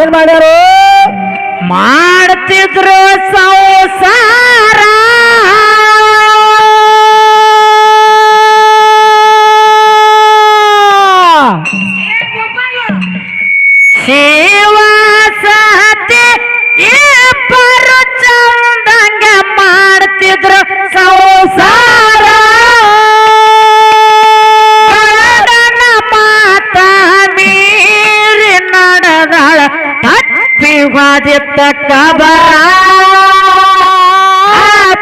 ಏನ್ ಮಾಡ್ಯಾರು? ಮಾಡ್ತಿದ್ರು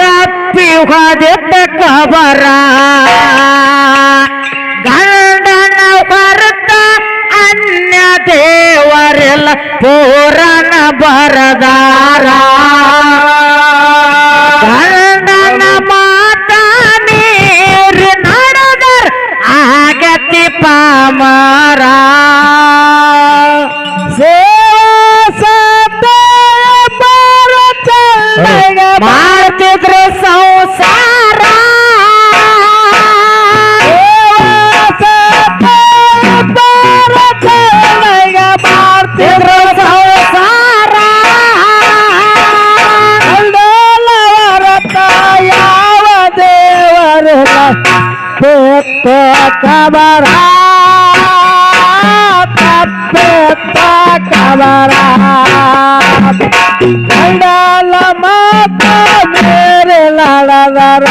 ತಪ್ಪಿ ಹೋದಿತ್ತ ಕಬರ. ಗಂಡನ ಹೊರತ ಅನ್ಯ ದೇವರೆಲ್ಲ ಪೂರನ ಬರದಾರ. ಗಂಡನ ಮಾತ ನೀರು ನಡೆದರ್ ಆಗತಿ ಪಾಮರ. ಬೆತ್ತ ಕಬರ ತಪ್ಪೆತ್ತ ಕಬರ ಕಂಡಲ ಮಾತ ಮೇರೆ ಲಡದರ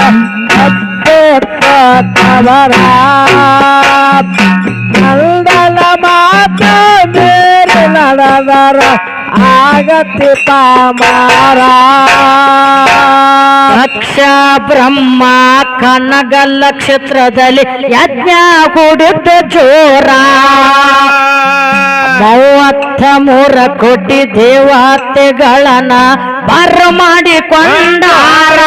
ತಪ್ಪೆತ್ತ ಕಬರ ಕಂಡಲ ಮಾತ ಮೇರೆ ಲಡದರ ಆಗತಿ ಪಾಮಾರ. ಲಕ್ಷ ಬ್ರಹ್ಮ ಕನಗಲ್ಲ ಕ್ಷೇತ್ರದಲ್ಲಿ ಯಜ್ಞ ಕುಡಿದ ಜೋರ. ಮೂವತ್ತ ಮೂರ ಕೋಟಿ ದೇವತೆಗಳನ್ನ ಬರ ಮಾಡಿಕೊಂಡಾರ.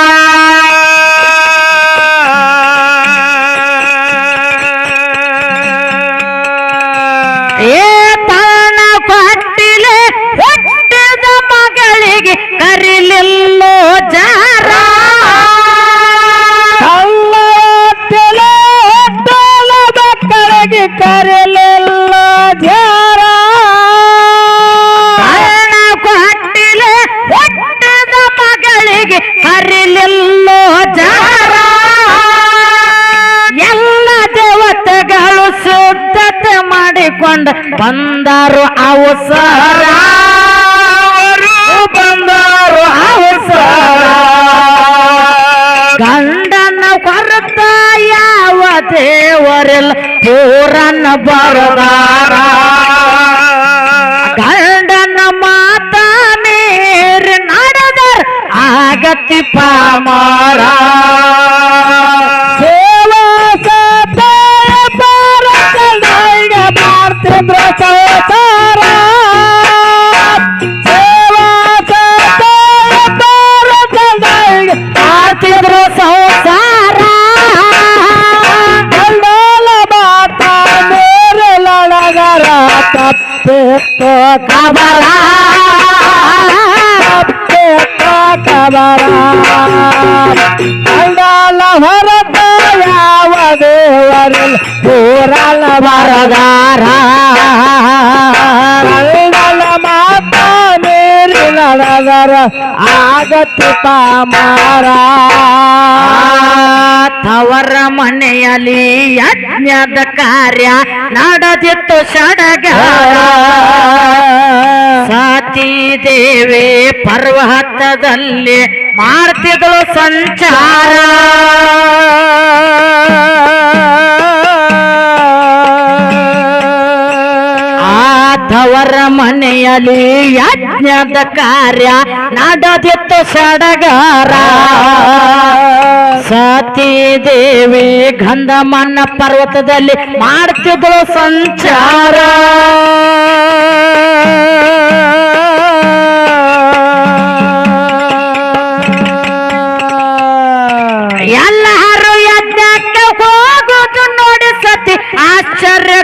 ಬಂದರು ಅವಸರ ಬಂದರು ಅವಸರ ಗಂಡನ ಹೊರತ ಯಾವ ದೇವರೆಲ್ಲ ಪೂರನ್ನ ಬರದಾರ. ಗಂಡನ ಮಾತ ನೀರು ನಡೆದರ್ ಆಗತಿ ಪಾಮಾರ. ತಪ್ಪೆತ್ತೋ ಕಬರ ತಪ್ಪೆತ್ತೋ ಕಬರ ಕಂಡಲ ಹೊರತ ಯಾವ ದೇವರಿಲ್ಲ ಪೂರಲ ಮೇರೆ ಲಡಗರ ಆಗತಿ ಪಾಮಾರ. ತವರ ಮನೆಯಲ್ಲಿ ಯಜ್ಞದ ಕಾರ್ಯ ನಡೆದಿತ್ತು ಸಡಗ ಸಾತಿ ದೇವಿ ಪರ್ವತದಲ್ಲಿ ಮಾಡ್ತಿದ್ಳು ಸಂಚಾರ. ಆ ತವರ ಮನೆಯಲ್ಲಿ ಯಜ್ಞದ ಕಾರ್ಯ ನಡೆದಿತ್ತು ಸಡಗಾರ. ಸತೀ ದೇವಿ ಗಂಧಮನ್ನ ಪರ್ವತದಲ್ಲಿ ಮಾಡ್ತಿದ್ರು ಸಂಚಾರ. ಎಲ್ಲರೂ ಯಜ್ಞಕ್ಕೆ ಹೋಗುದು ನೋಡಿ ಸತಿ ಆಶ್ಚರ್ಯಗೊಂಡಾರ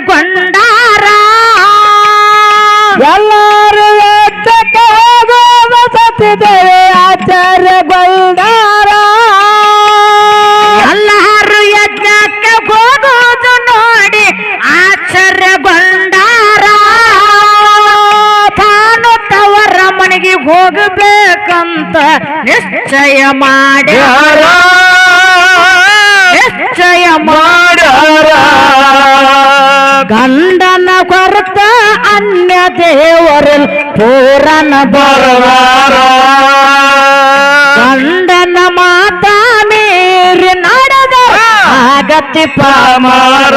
ನಿಶ್ಚಯ ಮಾಡ್ಯಾರ ನಿಶ್ಚಯ ಮಾಡ್ಯಾರ ಗಂಡನ ಕೊರತ ಅನ್ಯ ದೇವರಲ್ ಪೂರನ ಬರವಾರ? ಗಂಡನ ಮಾತ ಮೀರಿ ನಡೆದ ಆಗತಿ ಪಾಮಾರ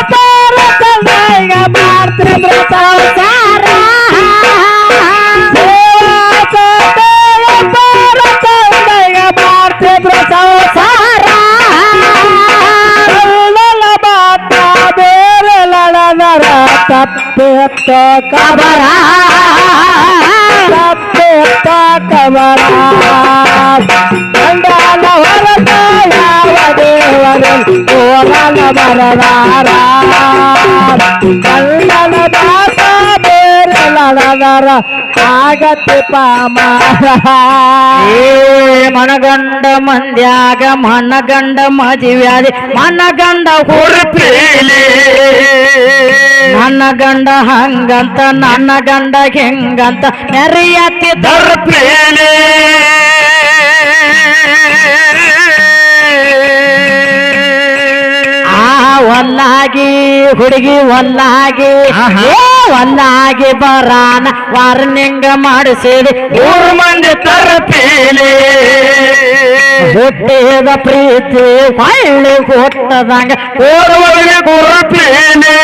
ಸಂಸಾರ ಸಂಸಾರ ತಪ್ಪೆತ್ತ ಕಬರ. ತಪ್ಪೆತ್ತ ಕಬರ. ಗಂಡನ ಹೊರತ ಯಾವ ದೇವರ ಕೋಲನ ಬರದಾರ ಗಂಡನ ದಾಸ ಆಗತಿ ಪಾಮಾರ. ಏ ಮನಗಂಡ ಮಂದ್ಯಾಗ ಮನಗಂಡ ಮದುವ್ಯಾದಿ ಮನಗಂಡ ಹುರುಪಿಲಿ ನನ್ನ ಗಂಡ ಹಂಗಂತ ನನ್ನ ಗಂಡ ಹೆಂಗಂತ ನೆರೆಯತ್ತಿ ದರ್ಪೇನೆ ಆ ಒಲ್ಲಾಗಿ ಹುಡುಗಿ ಒಲ್ಲಾಗಿ ಒಲ್ಲಾಗಿ ಬರಾನ ವಾರ್ನಿಂಗ ಮಾಡಿಸಿರಿ ಮೂರು ಮಂದಿ ತರಪೇಲಿ ಹುಟ್ಟಿದ ಪ್ರೀತಿ ಹೊಳ್ಳಿ ಹುಟ್ಟದಂಗ. ಓರ್ವರಿಗೆ ಗುರುಪೇಲೆ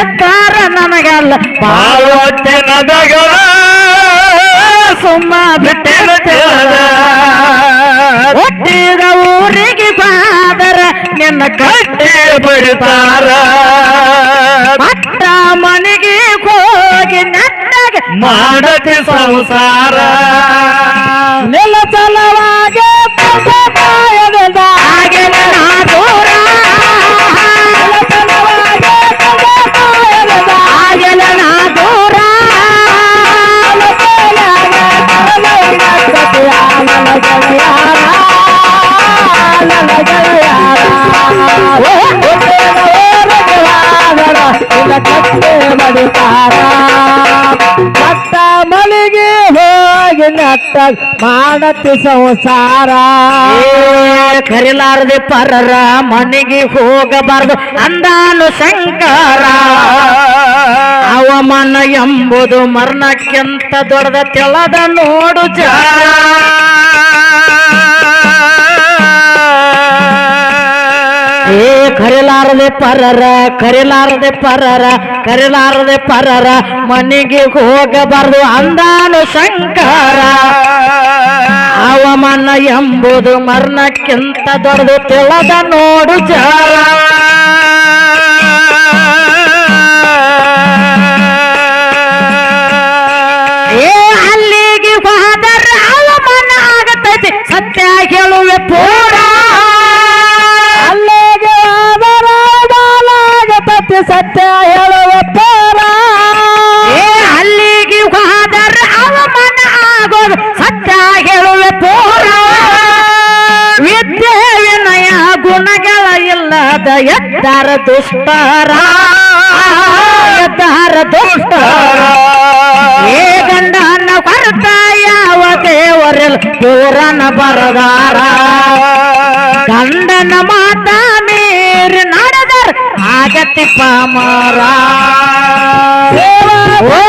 ನೆತ್ತಾರ ನನಗಲ್ಲ. ಭಾವತ್ತಿನದಗಳ ಸುಮ್ಮ ಬಿಟ್ಟಿನ ಕೇಳ ಹುಟ್ಟಿದ ಊರಿಗೆ ಬಾದರ ನಿನ್ನ ಕಟ್ಟೆ ಬಿಡ್ತಾರ ಮಟ್ಟ ಮನೆಗೆ ಹೋಗಿ ನೆಟ್ಟಾಗ ಮಾಡತಿ ಸಂಸಾರ. ನೆಲ ಕಾಯದ ಹೋಗಿ ನಟ್ಟ ಮಾಡತಿ ಸಂಸಾರ. ಕರಿಲಾರದೆ ಪರರ ಮನೆಗೆ ಹೋಗಬಾರದು ಅಂದಾನು ಶಂಕರ. ಅವಮಾನ ಎಂಬುದು ಮರಣಕ್ಕಿಂತ ದೊಡ್ಡದ ತೆಳದ ನೋಡು ಜಾರ. ಕರಿಲಾರದೆ ಪರರ ಕರಿಲಾರದೆ ಪರರ ಕರಿಲಾರದೆ ಪರರ, ಮನೆಗೆ ಹೋಗಬಾರದು ಅಂದಾನು ಶಂಕರ ಅವಮಾನ ಎಂಬುದು ಮರಣಕ್ಕಿಂತ ದೊಡ್ಡದು ತಿಳದ ನೋಡು ಜಾರ. ಏ, ಅಲ್ಲಿಗೆ ಹೋದರ ಹವಾಮಾನ ಆಗತೈತಿ. ಸತ್ಯ ಹೇಳುವೆ ಪೂರ ಸತ್ಯ ಹೇಳುವ ಏ, ಅಲ್ಲಿಗೆ ಹೋದರ ಅವಮಾನ ಆಗೋದು ಸತ್ಯ ಹೇಳುವ ಪೂರ. ವಿದ್ಯೆ ವಿನಯ ಗುಣಗಳ ಇಲ್ಲದ ಎದ್ದಾರ ದುಷ್ಟರ. ಎದ್ದಾರ ದುಷ್ಟರ. ಏ, ಗಂಡನ ಕೊರತ ಯಾವ ದೇವರಲ್ಲಿ ಪೂರನ ಬರದಾರ. ಗಂಡನ ಮಾತ ಆಗತಿ ಪಾಮರ ಓ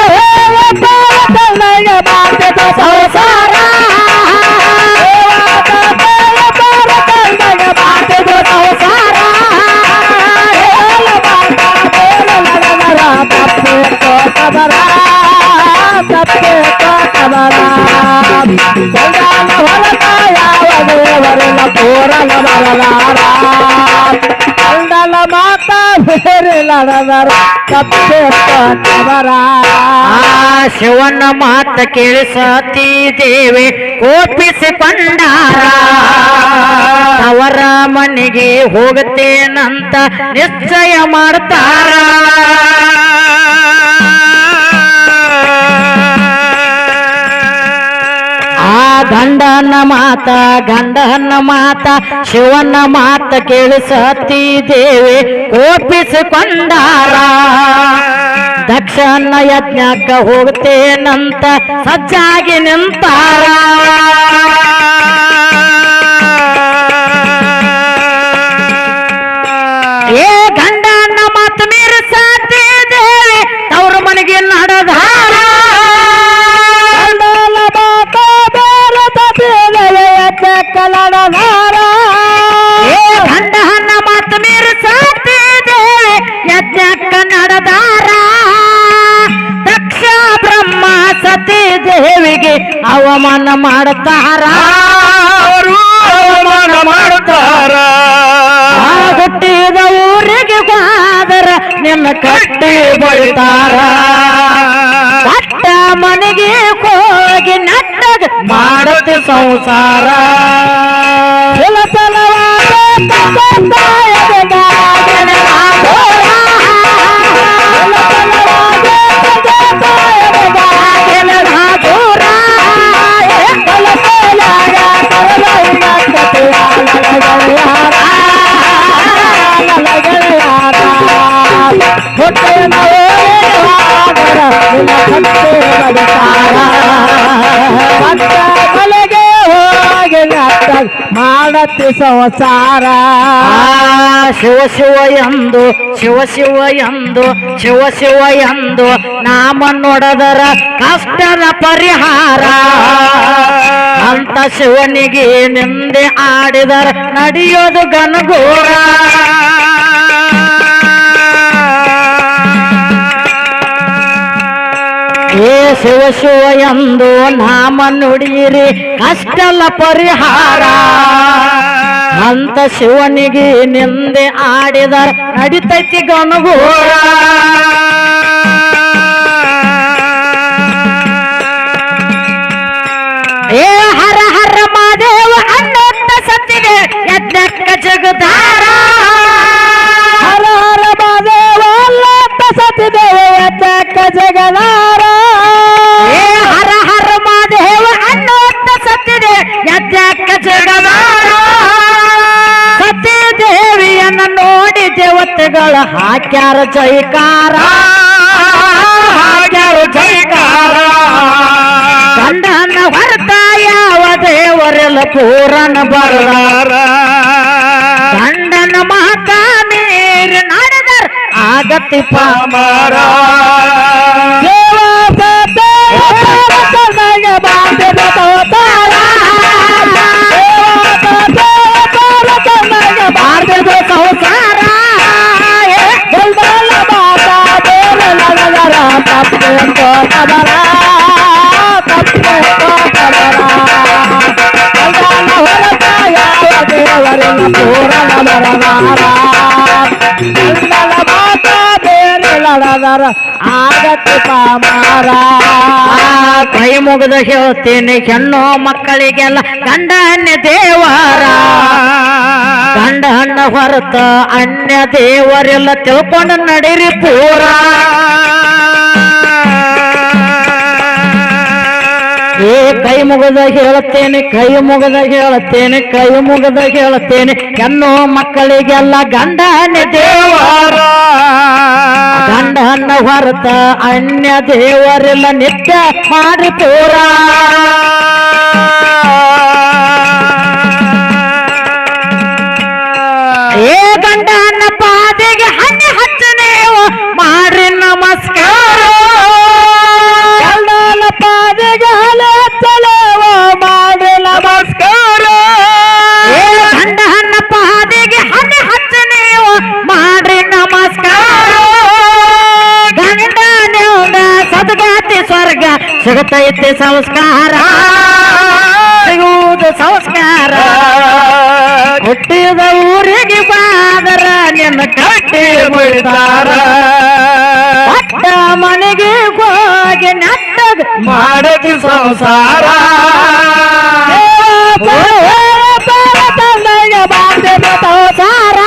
ಸಂಸಾರ ಸಂಸಾರ ಕಂಡಲ ಮಾತ ಶಿವನ ಮಾತ ಕೇಳಿ ದೇವಿ ದೇವಿ ಕೋಪಿಸಿಕೊಂಡಾರ. ಅವರ ಮನೆಗೆ ಹೋಗುತ್ತೇನಂತ ನಿಶ್ಚಯ ಮಾಡ್ತಾರ. ಆ ಗಂಡನ ಮಾತ ಗಂಡನ ಮಾತ, ಶಿವನ ಮಾತ ಕೇಳಿ ಸತೀ ದೇವಿ, ಕೋಪಿಸಿಕೊಂಡಾರ. ದಕ್ಷನ ಯಜ್ಞಕ್ಕ ಹೋಗ್ತೇನಂತ, ಸಜ್ಜಾಗಿ ನಿಂತಾರ. ದೇವಿಗೆ ಅವಮಾನ ಮಾಡುತ್ತಾರ? ಅವರು ಅವಮಾನ ಮಾಡುತ್ತಾರ. ಹುಟ್ಟಿದ ಊರಿಗೆ ಹೋದರ ನಿನ್ನ ಕಟ್ಟಿ ಬಳಿತಾರ. ಕಟ್ಟ ಮನೆಗೆ ಹೋಗಿ ನಟ್ಟಗ ಮಾಡುತ್ತೆ ಸಂಸಾರ. ಮಾಡತಿ ಸಂಸಾರ. ಶಿವ ಶಿವ ಎಂದು, ಶಿವ ಶಿವ ಎಂದು, ಶಿವ ಶಿವ ಎಂದು ನಾಮ ನೋಡದರ ಕಷ್ಟದ ಪರಿಹಾರ. ಅಂತ ಶಿವನಿಗೆ ನಿಂದೆ ಆಡಿದರ ನಡೆಯೋದು ಗನಗೋರ ಶಿವ ಶಿವ ಎಂದು ನಾಮ ನುಡಿಯಿರಿ, ಕಷ್ಟಲ ಪರಿಹಾರ. ಅಂತ ಶಿವನಿಗೆ ನಿಂದೆ ಆಡಿದ ನಡಿತೈತಿ ಗಣಗೋರ ಏ ಹರ ಹರ ಮಾದೇವ ಅನ್ನೋತ್ತ ಸತ್ತಿದೆ ಯಜ್ಞಕ್ಕ ಜಗದಾರ. ಹರ ಹರ ಮಾದೇವ ಅಲ್ಲ ಸತ್ತಿದೆ ಎದ್ದಕ್ಕ ಜಗದಾರ. ದೇವತೆಗಳ ಹಾಕ್ಯಾರ ಜೈಕಾರ ಹಾಗ್ಯಾರು ಜೈಕಾರ ಗಂಡನ ಹೊರತ ಯಾವ ದೇವರೆಲ್ಲ ಪೂರಣ ಬರದಾರ ಗಂಡನ ಮಾತ ಮೀರಿ ನಡೆದರ್ ಆಗತಿ ಪಾಮರ ದೇವ ಬೇರೆ ಆಗತಿ ಪಾಮಾರ. ಕೈ ಮುಗಿದ ಹೇಳ್ತೀನಿ, ಹೆಣ್ಣು ಮಕ್ಕಳಿಗೆಲ್ಲ ಗಂಡ ಅನ್ಯ ದೇವರ. ಗಂಡ ಹಣ್ಣ ಹೊರತ ಅನ್ಯ ದೇವರೆಲ್ಲ ತಿಳ್ಕೊಂಡು ನಡೀರಿ ಪೂರ. ಏ, ಕೈ ಮುಗದ ಹೇಳುತ್ತೇನೆ ಕೈ ಮುಗದ ಹೇಳ್ತೇನೆ, ಕೈ ಮುಗದ ಹೇಳ್ತೇನೆ, ಹೆಣ್ಣು ಮಕ್ಕಳಿಗೆಲ್ಲ ಗಂಡನೆ ಅನ್ಯ ದೇವರ ಹಣ್ಣ ಹೊರತ ಅನ್ಯ ದೇವರೆಲ್ಲ ನಿತ್ಯ ಮಾಡಿ ಪೂರ ಸಿಗತೈತಿ ಸಂಸ್ಕಾರ ಸಿಗುವುದು ಸಂಸ್ಕಾರ ಹುಟ್ಟಿದ ಊರಿಗೆ ಬಾದರ ನಿನ್ನ ಕಟ್ಟ ಬಿಡ್ತಾರ ಒಟ್ಟ ಮನೆಗೆ ಹೋಗಿ ನಟ್ಟದ ಮಾಡತಿ ಸಂಸಾರ ಸಂಸಾರ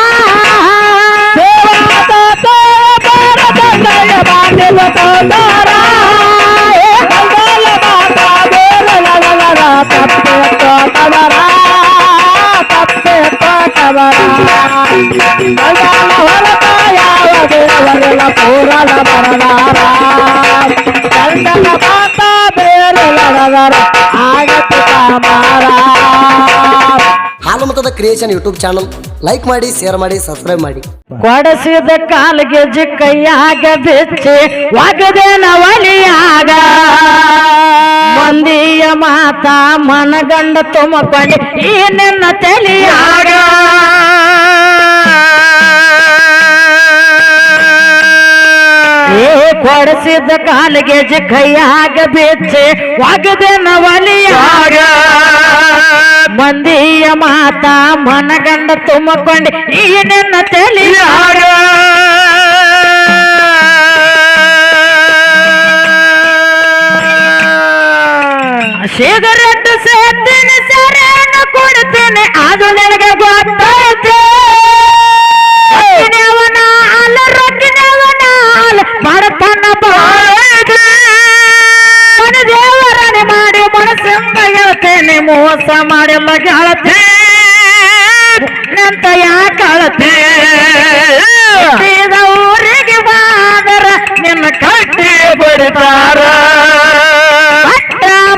ಪೂರಣ ಕ್ರಿಯೇಷನ್ ಯೂಟ್ಯೂಬ್ ಚಾನಲ್ ಲೈಕ್ ಮಾಡಿ ಶೇರ್ ಮಾಡಿ ಸಬ್ಸ್ಕ್ರೈಬ್ ಮಾಡಿ. ಕೊಡಸಿದ ಕಾಲಿಗೆ ಜಿಕ್ಕಯ್ಯಾಗ ಬಿಚ್ಚಿ ಒಗದೇನ ಒಲಿಯಾಗ ಮಂದಿಯ ಮಾತಾ ಮನಗಂಡ ತುಮಪಡಿ ಈ ನಿನ್ನ ತಲಿಯಾಗ. ಕೊಡಸಿದ ಕಾಲಿಗೆ ಜಿಕ್ಕಯ್ಯಾಗ ಬಿಚ್ಚಿ ಒಗದೆ ನವಲಿಯಾಗ. ಮಂದಿಯ ಮಾತ ಮನಗಂಡ ತುಂಬಿಕೊಂಡು ಈ ನಿನ್ನ ತಲಿಯಾಗ. ಸಿಗರೆಟ್ ಸೇರ್ತೀನಿ, ಸರೇನು ಕೊಡ್ತೀನಿ ಅದು ನನಗೆ ಗೊತ್ತೈತೆ ಮೋಸ ಮಾಡಿಲ್ಲ ಗೆಳತೆ ನಂತ ಯಾಕೆ ಅಳತೆ? ಊರಿಗೆ ಬಾದರ ನಿನ್ನ ಕಟ್ಟಿ ಬಿಡ್ತಾರ.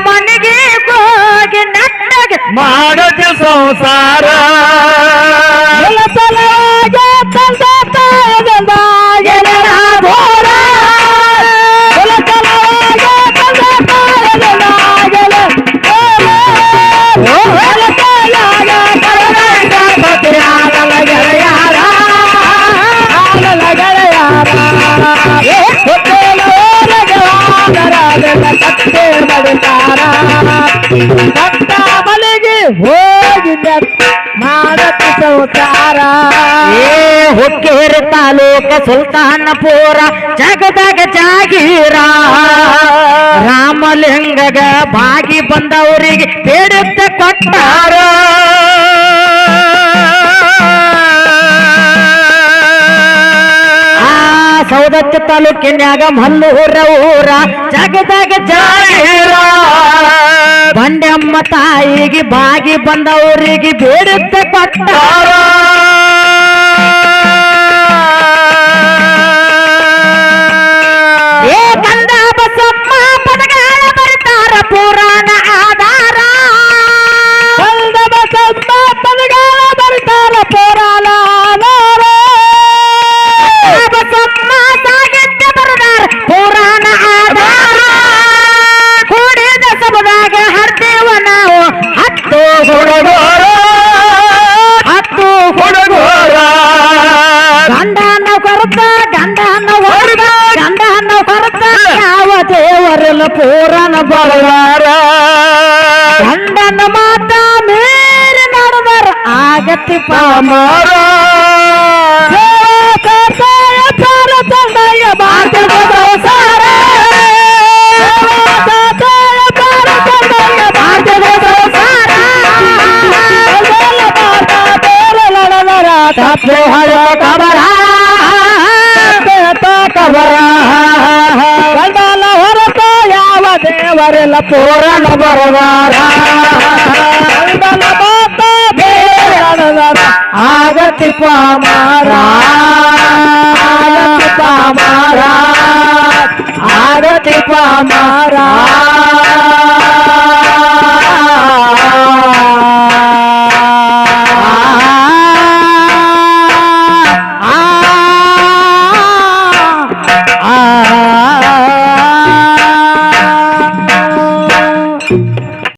ಮನೆಗೆ ಹೋಗಿ ನಟ್ಟಗೆ ಮಾಡದೆ ತಾಲೂಕ ಸುಲ್ತಾನಪುರ ಜಗದಾಗ ಜಾಗೀರ. ರಾಮಲಿಂಗಗ ಬಾಗಿ ಬಂದವರಿಗೆ ಬೇಡುತ್ತ ಕೊಟ್ಟಾರ. ಸೌದತ್ತಿ ತಾಲೂಕಿನ್ಯಾಗ ಮಲ್ಲೂರ ಊರ ಜಗದಾಗ ಜಾಗೀರ. ಬಂಡೆಮ್ಮ ತಾಯಿಗೆ ಬಾಗಿ ಬಂದವರಿಗೆ ಬೇಡುತ್ತ ಕೊಟ್ಟಾರ. ಪೂರನ ಬರಲಾರ ಗಂಡನ ಮಾತ ಮೇರೆ ನಡೆದರ ಆಗತಿ ಪಾಮಾರ. ತಂದಯ್ಯ வரல போராட ஆகத்தி பாமாரா? ஆகத்தி பாமாரா? ஆகத்தி பாமாரா?